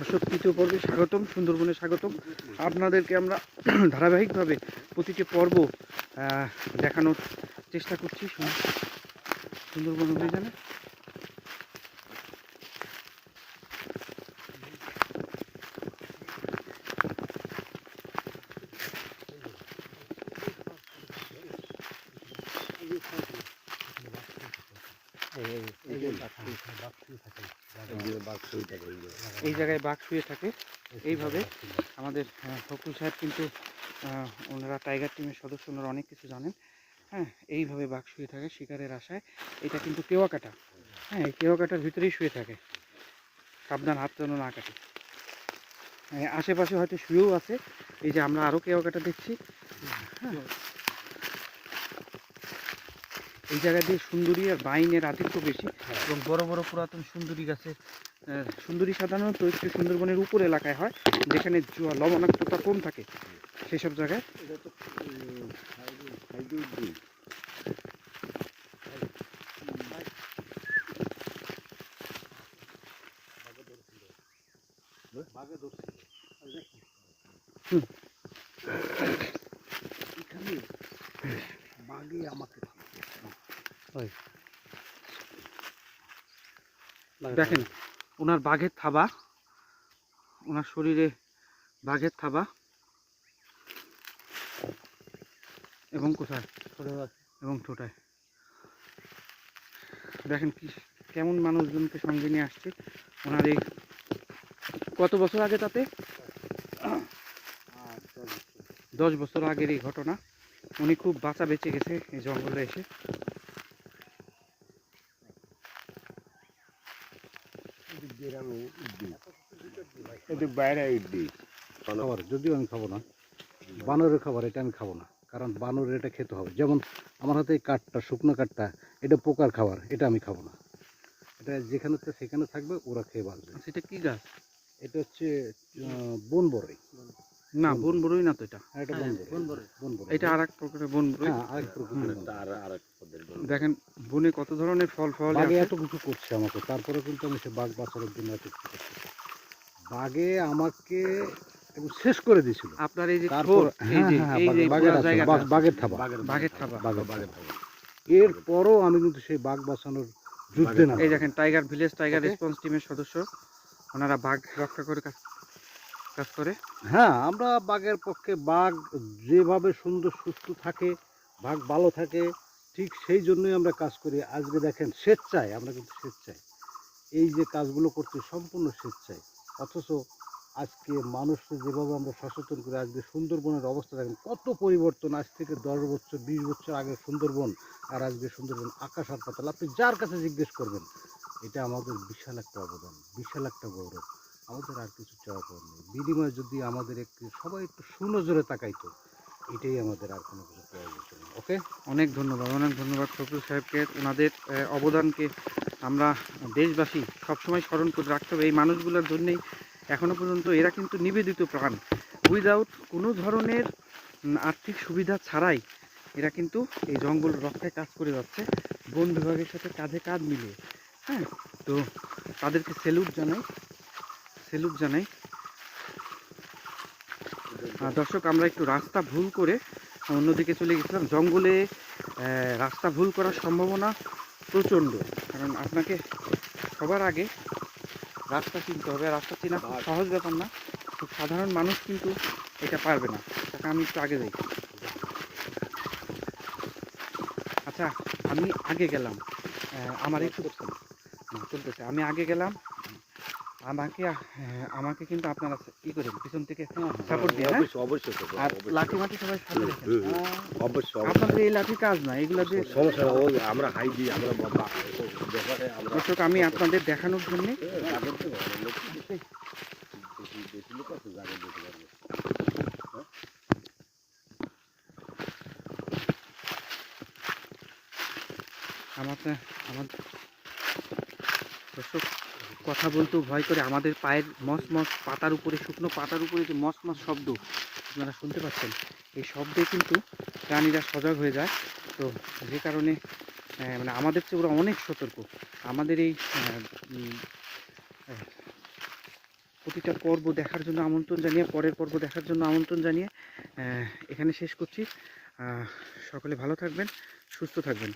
দর্শক, তৃতীয় পর্বে স্বাগতম, সুন্দরবনে স্বাগতম। আপনাদেরকে আমরা ধারাবাহিকভাবে প্রতিটি পর্ব দেখানোর চেষ্টা করছি। সুন্দরবন অভিযানে। এই জায়গায় বাঘ শুয়ে থাকে। এইভাবে আমাদের ফকুল সাহেব কিন্তু ওনারা টাইগার টিমের সদস্য ওনারা অনেক কিছু জানেন। হ্যাঁ এইভাবে বাঘ শুয়ে থাকে শিকারের আশায়। এটা কিন্তু কেওয়া কাটা হ্যাঁ এই কেওয়া কাটার ভিতরেই শুয়ে থাকে। সাবধান হাত যেন না কাটে। হ্যাঁ, আশেপাশে হয়তো শুয়েও আছে। এই যে আমরা আরও কেওয়া কাটা দেখছি। হ্যাঁ এই জায়গা দিয়ে সুন্দরী আর বাইনের আধিক্য বেশি এবং বড় বড় পুরাতন সুন্দরী গাছে সুন্দরী সাধারণত একটু সুন্দরবনের উপর এলাকায় হয় যেখানে জোয়া- লবণাক্ততা কম থাকে। সেসব জায়গায় হুম। আমাকে দেখেন ওনার বাঘের থাবা ওনার শরীরে বাঘের থাবা। এবং কোথায়? এবং ঠোঁটায় দেখেন কি কেমন মানুষজনকে সঙ্গে নিয়ে আসছে। ওনার এই কত বছর আগে তাতে? দশ বছর আগের এই ঘটনা। উনি খুব বাঁচা বেঁচে গেছে এই জঙ্গলে এসে। এদিক বাইরে খাবার যদিও আমি খাব না। বানরের খাবার এটা আমি খাব না। কারণ বানরের এটা খেতে হবে। যেমন আমার হাতে এই কাঠটা শুকনো কাঠটা এটা পোকার খাবার এটা আমি খাব না। এটা যেখানে সেখানে থাকবে ওরা খেয়ে বাঁচবে। সেটা কি গাছ? এটা হচ্ছে বনবরাই। না বন বড়ই না তো এটা। হ্যাঁ, এটা এটা আর এক প্রকারের বন বড়ই। হ্যাঁ। দেখেন বনে কত ধরনের ফল ফল এত কিছু করছে আমাকে তারপরে কিন্তু আমি সে বাঘ বাঁচানোর জন্য এত কিছু করছি। বাঘে আমাকে শেষ করে দিয়েছিল। আপনার এই যে তারপর হ্যাঁ হ্যাঁ বাঘের- থাবা বাঘের থাবা। বাঘের বাঘের থাবা। এরপরও আমি কিন্তু সেই বাঘ বাঁচানোর যুদ্ধে না এই দেখেন টাইগার ভিলেজ টাইগার রেসপন্স টিমের সদস্য। ওনারা বাঘ রক্ষা করে কাজ করে? হ্যাঁ আমরা বাঘের পক্ষে বাঘ যেভাবে সুন্দর, সুস্থ থাকে, বাঘ ভালো থাকে, ঠিক সেই জন্যই আমরা কাজ করি। আজকে দেখেন স্বেচ্ছায়, আমরা কিন্তু স্বেচ্ছায়। এই যে কাজগুলো করছি সম্পূর্ণ স্বেচ্ছায়। অথচ আজকে মানুষকে যেভাবে আমরা সচেতন করে, আজকে সুন্দরবনের অবস্থা দেখেন, কত পরিবর্তন আজ থেকে দশ বছর, বিশ বছর আগে সুন্দরবন আর আজকে সুন্দরবন আকাশ আর পাতাল। আপনি যার কাছে জিজ্ঞেস করবেন, এটা আমাদের বিশাল একটা অবদান, বিশাল একটা গৌরব। আমাদের আর কিছু চাওয়া পাওয়ার নেই। বিনিময়ে যদি আমাদের একটু, সবাই একটু সুনজরে তাকাইতো, এটাই আমাদের আর কোনো কিছু প্রয়োজন ওকে, অনেক ধন্যবাদ অনেক ধন্যবাদ ফখরুল সাহেবকে। ওনাদের অবদানকে আমরা দেশবাসী সবসময় স্মরণ করে রাখতে হবে। এই মানুষগুলোর জন্যেই এখনও পর্যন্ত এরা কিন্তু নিবেদিত প্রাণ। উইদাউট কোনো ধরনের আর্থিক সুবিধা ছাড়াই এরা কিন্তু এই জঙ্গল রক্ষায় কাজ করে যাচ্ছে। বন বিভাগের সাথে কাঁধে কাঁধ মিলিয়ে হ্যাঁ? তো তাদেরকে সেলুট জানাই। সেলুট জানাই দর্শক আমরা একটু রাস্তা ভুল করে অন্যদিকে চলে গেছিলাম। জঙ্গলে রাস্তা ভুল করার সম্ভাবনা প্রচণ্ড। কারণ আপনাকে সবার আগে রাস্তা চিনতে হবে। আর রাস্তা চেনা খুব সহজ ব্যাপার না। খুব সাধারণ মানুষ কিন্তু এটা পারবে না। তাকে আমি একটু আগে যাই। আচ্ছা আমি আগে গেলাম। আমার একটু না, চলতেছে। আমি আগে গেলাম। আমাকে আমাকে কিন্তু আপনারা ই করেন পিছন থেকে সাপোর্ট দিয়ে হ্যাঁ? অবশ্যই অবশ্যই আর লাঠি মাটি সবাই সাথে। অবশ্যই। আপনাদের এই লাঠি কাজ না এগুলো দিয়ে সমস্যা আমরা হাই দিই আমরা দর্শক আমি আপনাদের দেখানোর জন্য আমার আমার দর্শক কথা বলতেও ভয় করে, আমাদের পায়ের মস মস পাতার উপরে, শুকনো পাতার উপরে যে মস মস শব্দ, আপনারা শুনতে পাচ্ছেন? এই শব্দে কিন্তু প্রাণীরা সজাগ হয়ে যায়। তো যে কারণে মানে আমাদের চেয়ে ওরা অনেক সতর্ক। আমাদের এই প্রতিটা পর্ব দেখার জন্য আমন্ত্রণ জানিয়ে, পরের পর্ব দেখার জন্য আমন্ত্রণ জানিয়ে এখানে শেষ করছি। সকলে ভালো থাকবেন, সুস্থ থাকবেন।